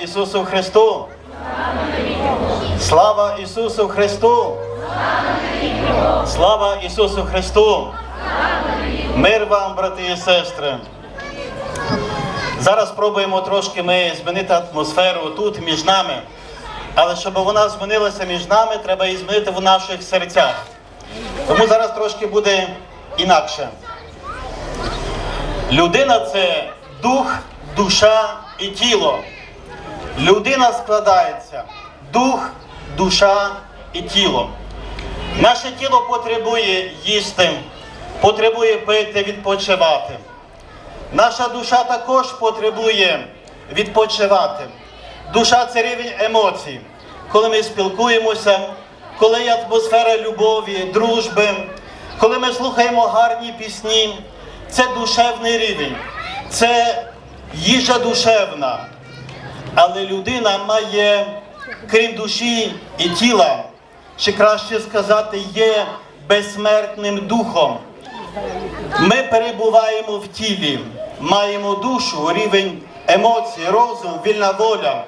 Ісусу Христу! Слава Ісусу Христу! Слава Ісусу Христу! Мир вам, брати і сестри! Зараз спробуємо трошки ми змінити атмосферу тут між нами. Але щоб вона змінилася між нами, треба її змінити в наших серцях. Тому зараз трошки буде інакше. Людина це дух, душа і тіло. Людина складається дух, душа і тіло. Наше тіло потребує їсти, потребує пити, відпочивати. Наша душа також потребує відпочивати. Душа це рівень емоцій, коли ми спілкуємося, коли є атмосфера любові, дружби, коли ми слухаємо гарні пісні. Це душевний рівень, це їжа душевна. Але людина має, крім душі і тіла, чи краще сказати, є безсмертним духом. Ми перебуваємо в тілі, маємо душу, рівень емоцій, розум, вільна воля.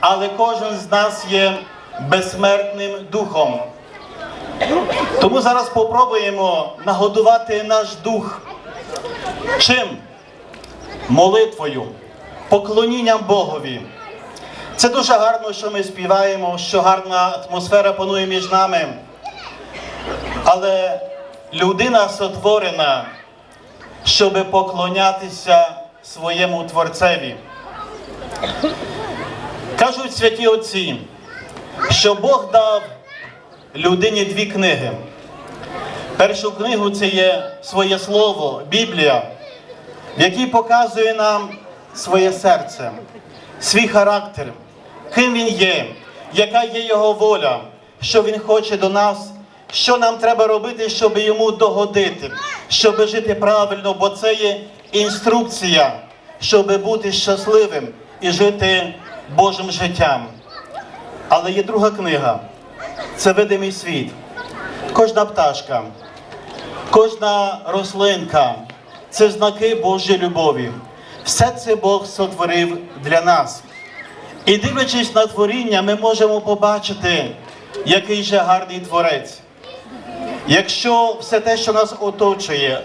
Але кожен з нас є безсмертним духом. Тому зараз попробуємо нагодувати наш дух. Чим? Молитвою, поклонінням Богові. Це дуже гарно, що ми співаємо, що гарна атмосфера панує між нами. Але людина сотворена, щоб поклонятися своєму Творцеві. Кажуть святі отці, що Бог дав людині дві книги. Першу книгу це є своє слово, Біблія, в показує нам своє серце, свій характер, ким він є, яка є його воля, що він хоче до нас, що нам треба робити, щоб йому догодити, щоб жити правильно, бо це є інструкція, щоб бути щасливим і жити Божим життям. Але є друга книга це видимий світ. Кожна пташка, кожна рослинка це знаки Божої любові. Все це Бог сотворив для нас. І дивлячись на творіння, ми можемо побачити, який же гарний творець. Якщо все те, що нас оточує,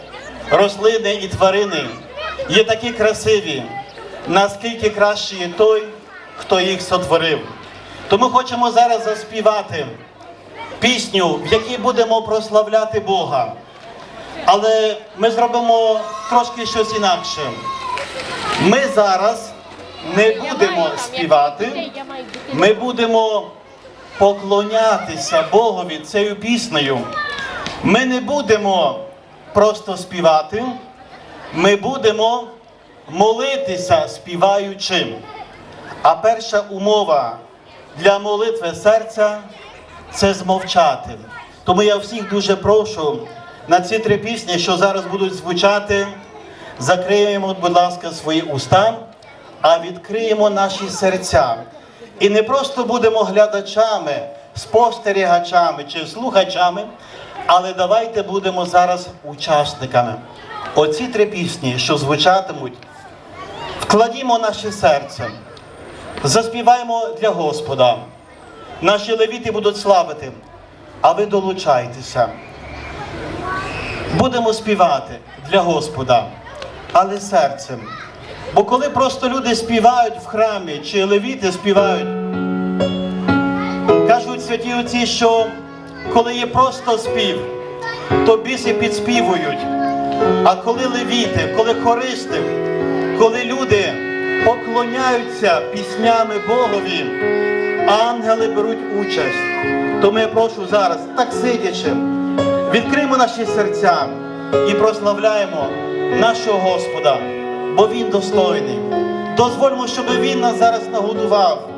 рослини і тварини, є такі красиві, наскільки краще є той, хто їх сотворив. Тому хочемо зараз заспівати пісню, в якій будемо прославляти Бога. Але ми зробимо трошки щось інакше. Ми зараз не будемо співати, ми будемо поклонятися Богові цією піснею. Ми не будемо просто співати, ми будемо молитися співаючи. А перша умова для молитви серця це змовчати. Тому я всіх дуже прошу на ці три пісні, що зараз будуть звучати, закриємо, будь ласка, свої уста, а відкриємо наші серця. І не просто будемо глядачами, спостерігачами чи слухачами, але давайте будемо зараз учасниками. Оці три пісні, що звучатимуть, вкладімо наше серце, заспіваємо для Господа. Наші левіти будуть славити, а ви долучайтеся. Будемо співати для Господа, але серцем. Бо коли просто люди співають в храмі, чи левіти співають, кажуть святі отці, що коли є просто спів, то біси підспівують. А коли левіти, коли хористи, коли люди поклоняються піснями Богові, ангели беруть участь. Тому я прошу зараз, так сидячи, відкриємо наші серця і прославляємо нашого Господа, бо Він достойний. Дозвольмо, щоб Він нас зараз нагодував.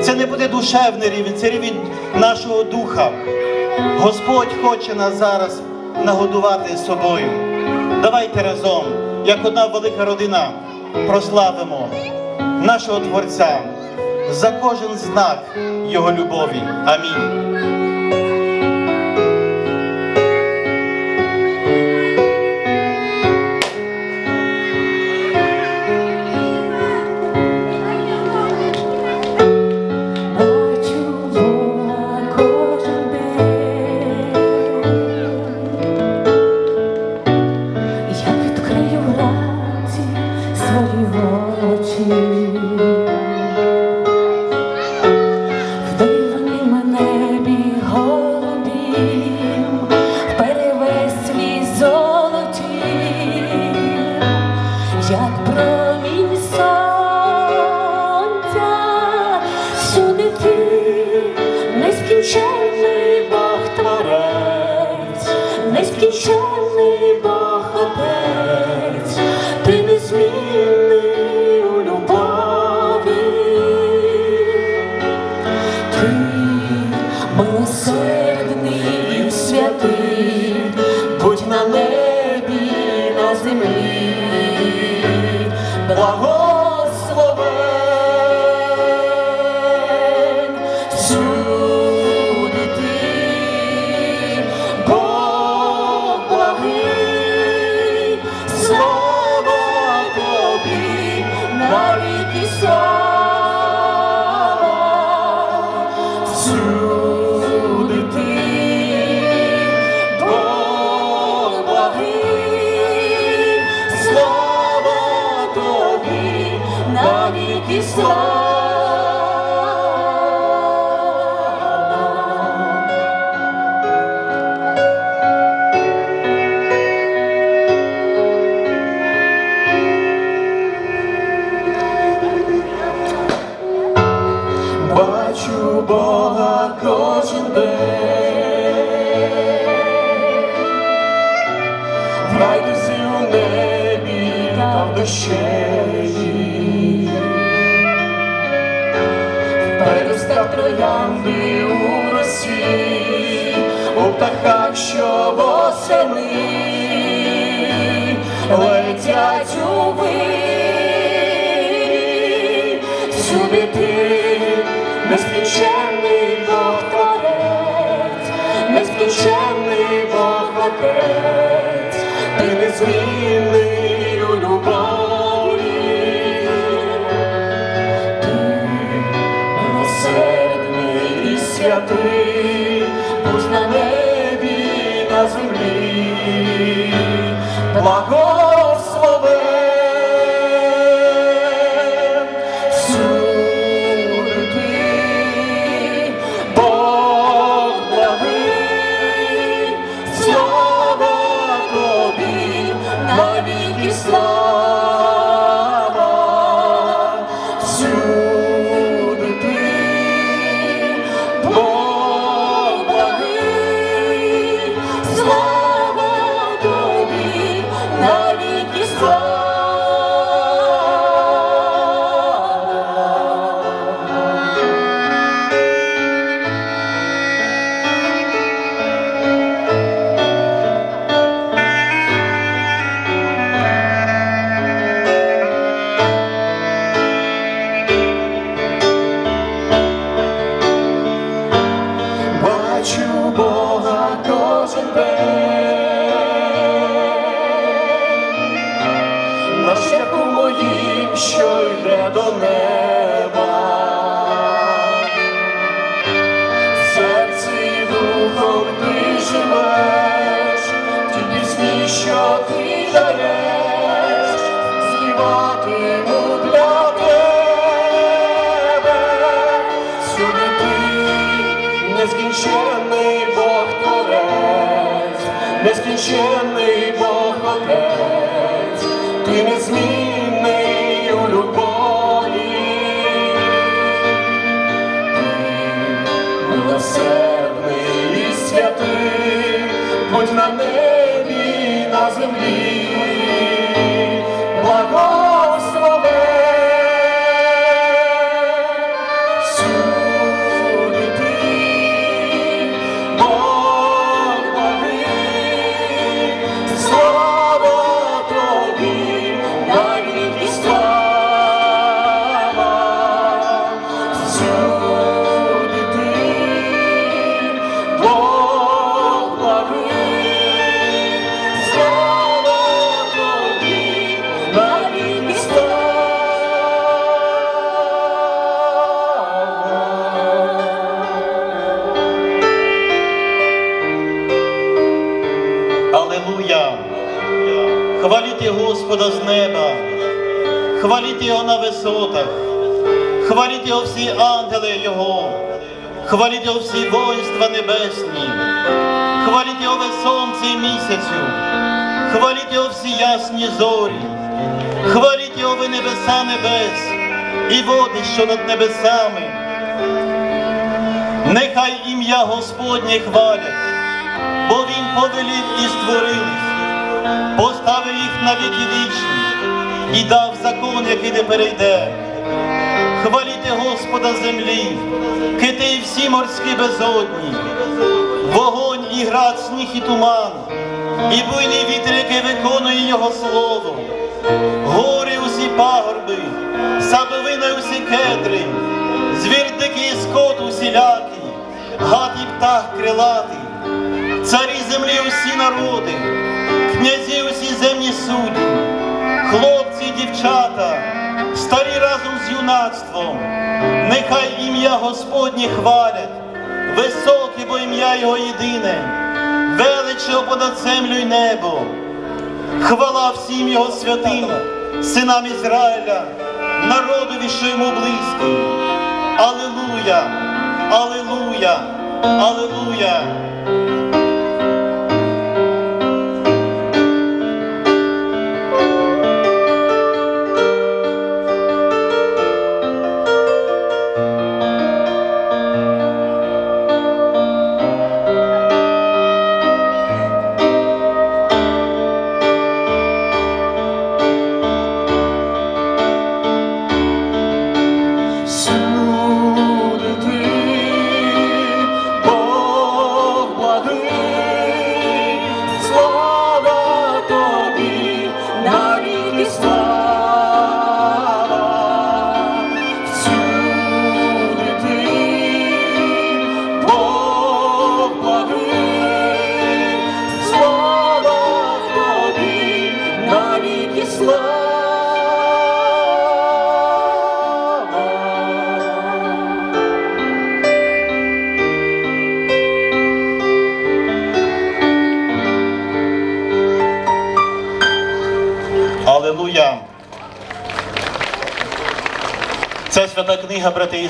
Це не буде душевний рівень, це рівень нашого духа. Господь хоче нас зараз нагодувати собою. Давайте разом, як одна велика родина, прославимо нашого Творця за кожен знак Його любові. Амінь. Нескінченний Бог у птахах, що восени летять у вирі, всюди ти нескінченний Бог Творець, нескінченний Бог Отець, ти незмінний у любові, ти милосердний і святий, благословен нескінченний Бог Отець, ти незмінний у любові, ти милосердний і святий, будь на Хваліть Господа з неба, хваліть Його на висотах, хваліть Його всі ангели Його, хваліть Його всі воїнства небесні, хваліть Його сонце і місяцю, хваліть Його всі ясні зорі, хваліть Його ви небеса небес і води, що над небесами. Нехай ім'я Господнє хвалять, бо Він повелів і створились, поставив їх на віки вічні і дав закон, який не перейде. Хваліте Господа землі, кити і всі морські безодні, вогонь і град, сніг і туман, і буйний вітер, який виконує Його слово, гори усі пагорби, садовина усі кедри, звір дикий і скот усілякий, гад і птах крилатий, царі землі усі народи, князі усі земні судді, хлопці і дівчата, старі разом з юнацтвом, нехай ім'я Господнє хвалять, високе, бо ім'я Його єдине, величе понад землю й небо. Хвала всім його святим, синам Ізраїля, народові, що йому близький. Алилуя! Алилуя! Алилуя!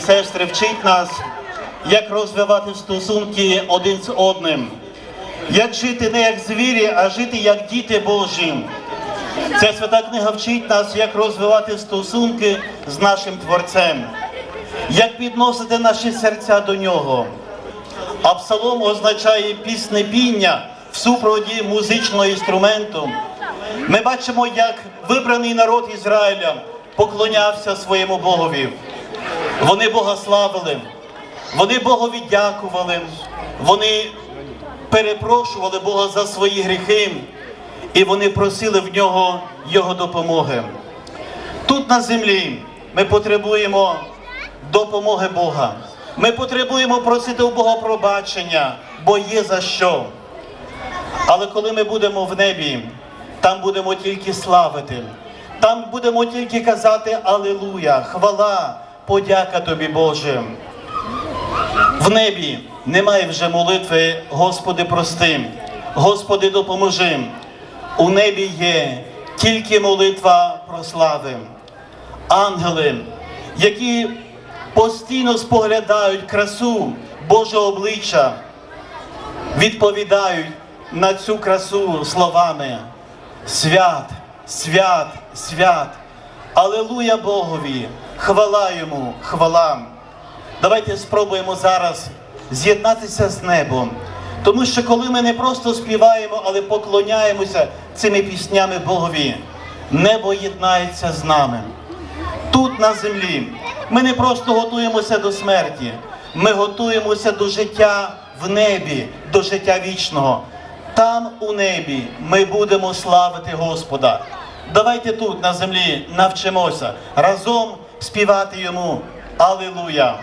Сестри, вчить нас, як розвивати стосунки один з одним, як жити не як звірі, а жити як діти Божі. Ця свята книга вчить нас, як розвивати стосунки з нашим Творцем, як підносити наші серця до нього. А псалом означає піснепіння в супроводі музичного інструменту. Ми бачимо, як вибраний народ Ізраїля поклонявся своєму Богові. Вони Бога славили, вони Богові дякували, вони перепрошували Бога за свої гріхи, і вони просили в нього Його допомоги. Тут на землі ми потребуємо допомоги Бога. Ми потребуємо просити у Бога пробачення, бо є за що. Але коли ми будемо в небі, там будемо тільки славити, там будемо тільки казати Алилуя, хвала, подяка тобі, Боже. В небі немає вже молитви, Господи, прости, Господи, допоможи. У небі є тільки молитва про слави. Ангели, які постійно споглядають красу Божого обличчя, відповідають на цю красу словами свят, свят, свят. Алелуя Богові! Хвала йому, хвала. Давайте спробуємо зараз з'єднатися з небом. Тому що коли ми не просто співаємо, але поклоняємося цими піснями Богові, небо єднається з нами. Тут на землі ми не просто готуємося до смерті, ми готуємося до життя в небі, до життя вічного. Там у небі ми будемо славити Господа. Давайте тут на землі навчимося разом співати йому Алілуя!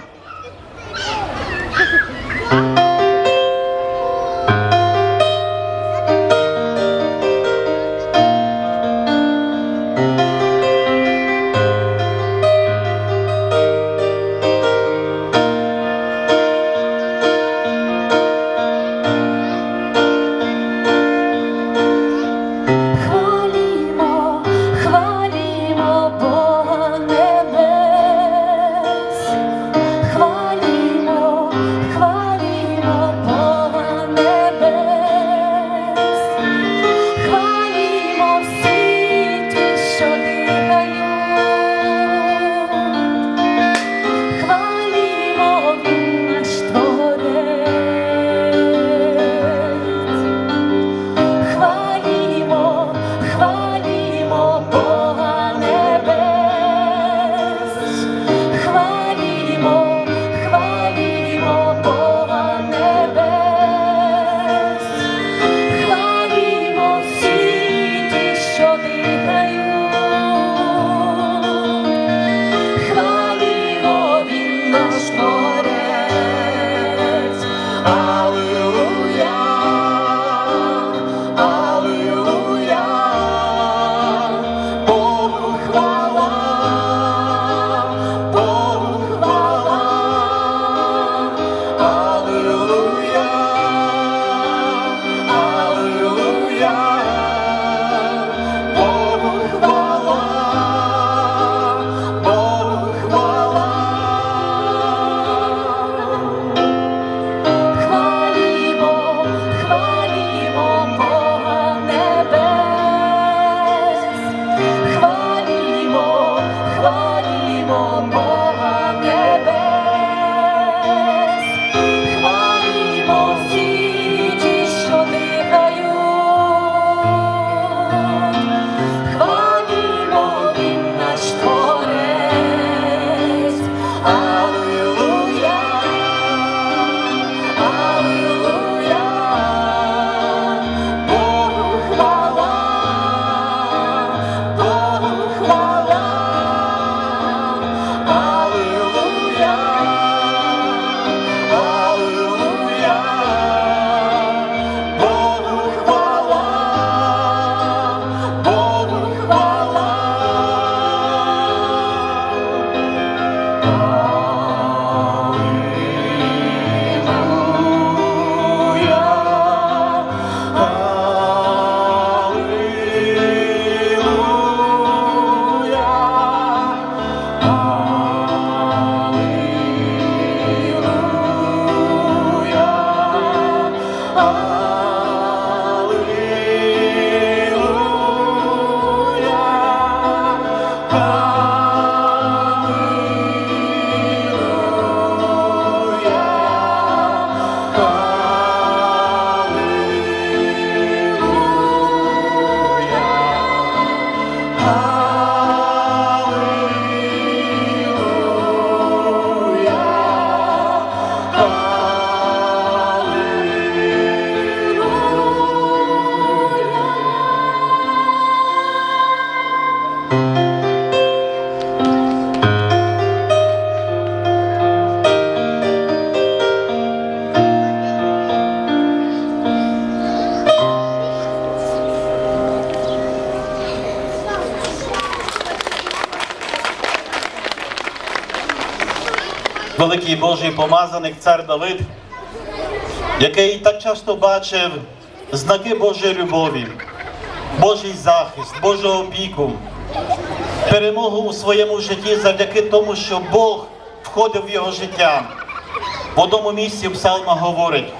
Великий Божий помазаник цар Давид, який так часто бачив знаки Божої любові, Божий захист, Божу опіку, перемогу у своєму житті завдяки тому, що Бог входив в його життя. В одному місці в псалмах говорить,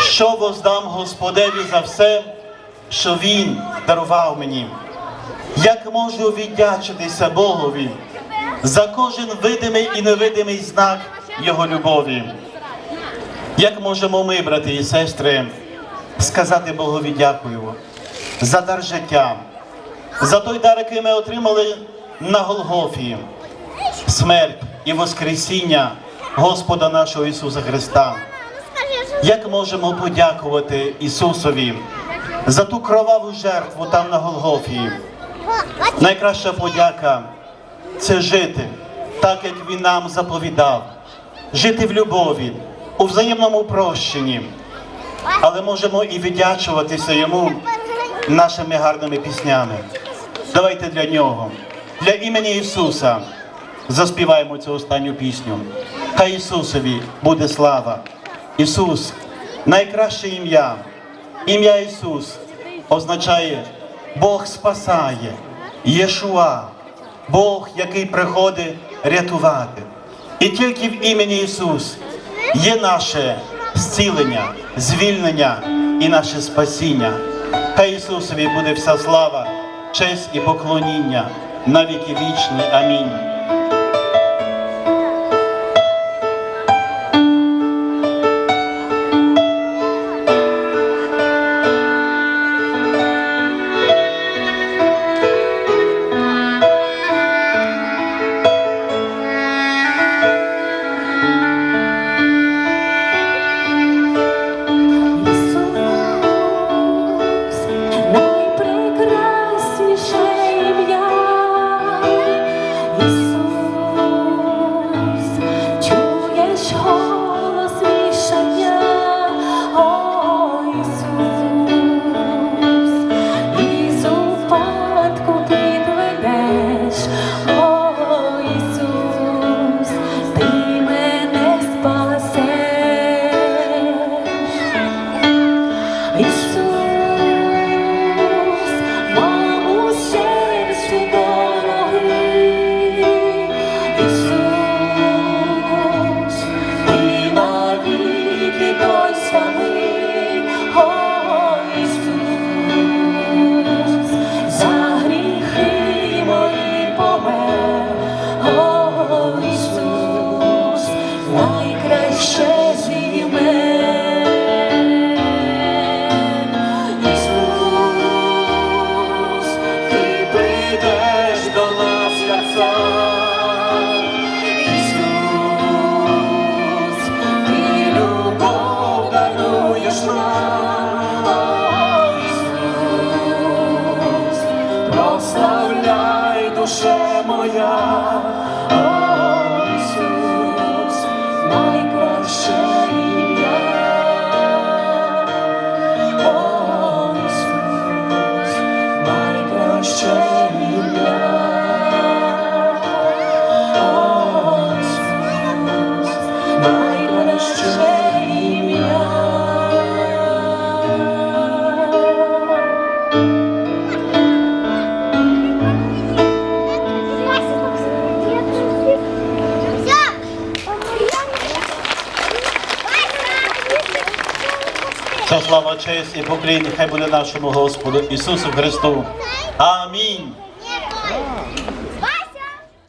що воздам Господеві за все, що Він дарував мені. Як можу віддячитися Богові за кожен видимий і невидимий знак Його любові? Як можемо ми, брати і сестри, сказати Богові дякую за дар життя, за той дар, який ми отримали на Голгофі, смерть і Воскресіння Господа нашого Ісуса Христа? Як можемо подякувати Ісусові за ту кроваву жертву там на Голгофі? Найкраща подяка це жити так, як Він нам заповідав, жити в любові, у взаємному прощенні. Але можемо і віддячуватися йому нашими гарними піснями. Давайте для нього, для імені Ісуса, заспіваємо цю останню пісню. Хай Ісусові буде слава. Ісус найкраще ім'я. Ім'я Ісус означає Бог спасає, Єшуа, Бог, який приходить рятувати. І тільки в імені Ісус є наше зцілення, звільнення і наше спасіння. Та Ісусові буде вся слава, честь і поклоніння на віки вічні. Амінь. І покрій, хай буде нашому Господу Ісусу Христу. Амінь.